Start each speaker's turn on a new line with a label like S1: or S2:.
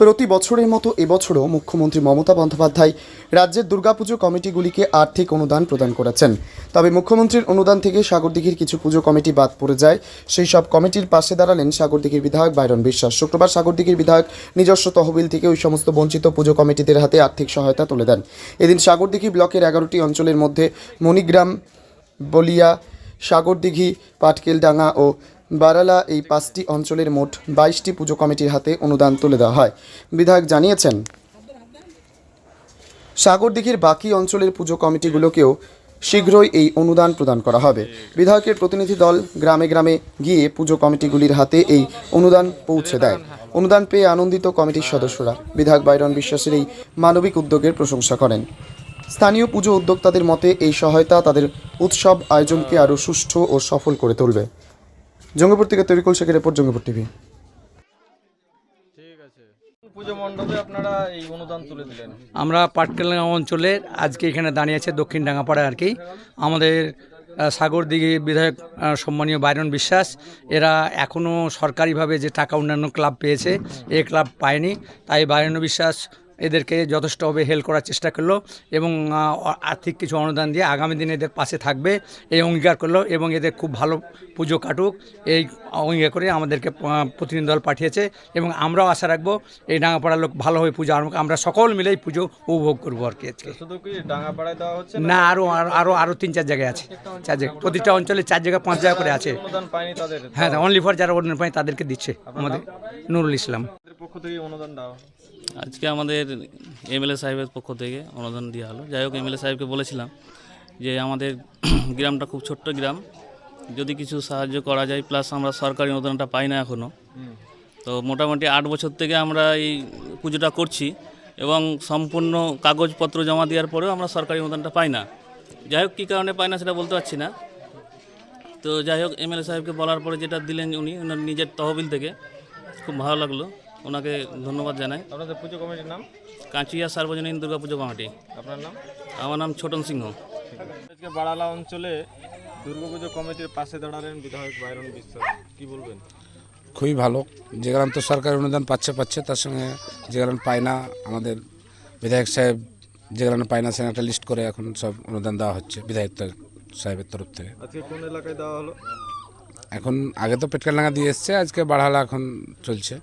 S1: প্রতি বছরের মতো এবছরও মুখ্যমন্ত্রী মমতা বন্দ্যোপাধ্যায় রাজ্যের দুর্গাপুজো কমিটিগুলিকে আর্থিক অনুদান প্রদান করেছেন। তবে মুখ্যমন্ত্রীর অনুদান থেকে সাগরদিঘির কিছু পুজো কমিটি বাদ পড়ে যায়। সেই সব কমিটির পাশে দাঁড়ালেন সাগরদিঘির বিধায়ক বাইরন বিশ্বাস। শুক্রবার সাগরদিঘির বিধায়ক নিজস্ব তহবিল থেকে ওই সমস্ত বঞ্চিত পুজো কমিটিদের হাতে আর্থিক সহায়তা তুলে দেন। এদিন সাগরদিঘি ব্লকের এগারোটি অঞ্চলের মধ্যে মণিগ্রাম, বলিয়া, সাগরদিঘি, পাটকেলডাঙ্গা ও বারালা এই পাঁচটি অঞ্চলের মোট বাইশটি পুজো কমিটির হাতে অনুদান তুলে দেওয়া হয়। বিধায়ক জানিয়েছেন, সাগরদিঘির বাকি অঞ্চলের পুজো কমিটিগুলোকেও শীঘ্রই এই অনুদান প্রদান করা হবে। বিধায়কের প্রতিনিধি দল গ্রামে গ্রামে গিয়ে পুজো কমিটিগুলির হাতে এই অনুদান পৌঁছে দেয়। অনুদান পেয়ে আনন্দিত কমিটির সদস্যরা। বিধায়ক বাইরন বিশ্বাসের এই মানবিক উদ্যোগের প্রশংসা করেন। স্থানীয় পুজো উদ্যোক্তাদের মতে এই সহায়তা তাদের উৎসব আয়োজনকে আরও সুষ্ঠু ও সফল করে তুলবে। জঙ্গিপুর থেকে তরিকুল শেখের রিপোর্ট জঙ্গিপুর টিভি।
S2: ঠিক আছে। পুজো মণ্ডপে আপনারা এই অনুদান তুলে দিলেন।
S3: আমরা পাটকেলা অঞ্চলের আজকে এখানে দাঁড়িয়ে আছে দক্ষিণ ডাঙ্গাপাড়ায় আর কি। আমাদের সাগরদিঘি বিধায়ক সম্মানীয় বাইরন বিশ্বাস এরা এখনও সরকারিভাবে যে টাকা অন্যান্য ক্লাব পেয়েছে এ ক্লাব পায়নি। তাই বাইরন বিশ্বাস এদেরকে যথেষ্টভাবে হেল্প করার চেষ্টা করল এবং আর্থিক কিছু অনুদান দিয়ে আগামী দিনে এদের পাশে থাকবে এই অঙ্গীকার করল এবং এদের খুব ভালো পুজো কাটুক এই অঙ্গীকার করে আমাদেরকে প্রতিনিধি দল পাঠিয়েছে এবং আমরাও আশা রাখব এই ডাঙ্গাপাড়ার লোক ভালোভাবে পুজো আরম্ভ আমরা সকল মিলেই পুজো উপভোগ করব আর কি আজকে। না? আরও আরও আরও তিন চার জায়গায় আছে। চার জায়গায় প্রতিটা অঞ্চলে চার জায়গা পাঁচ জায়গা করে আছে। হ্যাঁ অনলি ফর যারা অন্য পায় তাদেরকে দিচ্ছে আমাদের নুরুল ইসলাম।
S2: থেকে অনুদান দেওয়া।
S4: আজকে আমাদের এমএলএ সাহেবের পক্ষ থেকে অনুদান দেওয়া হলো। যাই হোক এমএলএ সাহেবকে বলেছিলাম যে আমাদের গ্রামটা খুব ছোট্ট গ্রাম। যদি কিছু সাহায্য করা যায় প্লাস আমরা সরকারি অনুদানটা পাই না এখনও তো মোটামুটি আট বছর থেকে আমরা এই পুজোটা করছি এবং সম্পূর্ণ কাগজপত্র জমা দেওয়ার পরেও আমরা সরকারি অনুদানটা পাই না। যাই হোক কী কারণে পাই না সেটা বলতে পারছি না। তো যাই হোক এমএলএ সাহেবকে বলার পরে যেটা দিলেন উনি ওনার নিজের তহবিল থেকে খুব ভালো লাগল। ওনাকে ধন্যবাদ জানাই।
S2: আপনাদের পুজো কমিটির নাম?
S4: কাঁচিয়া সার্বজনীন দুর্গা পুজো কমিটি।
S2: আপনার নাম?
S4: আমার নাম ছোটন সিংহ।
S2: আজকে বাড়ালা অঞ্চলে দুর্গাপুজো কমিটির পাশে দাঁড়ালেন বিধায়ক বাইরন বিশ্বাস। কি বলবেন?
S5: খুবই ভালো। যে গ্রাম তো সরকারি অনুদান পাচ্ছে পাচ্ছে তার সঙ্গে যে গ্রাম পায় না আমাদের বিধায়ক সাহেব যে গ্রাম পায় না সেখানে একটা লিস্ট করে এখন সব অনুদান দেওয়া হচ্ছে বিধায়ক সাহেবের তরফ থেকে।
S2: আজকে কোন এলাকায় দেওয়া হলো?
S5: এখন আগে তো পেটকালডাঙ্গা দিয়ে এসছে আজকে বাড়ালা এখন চলছে।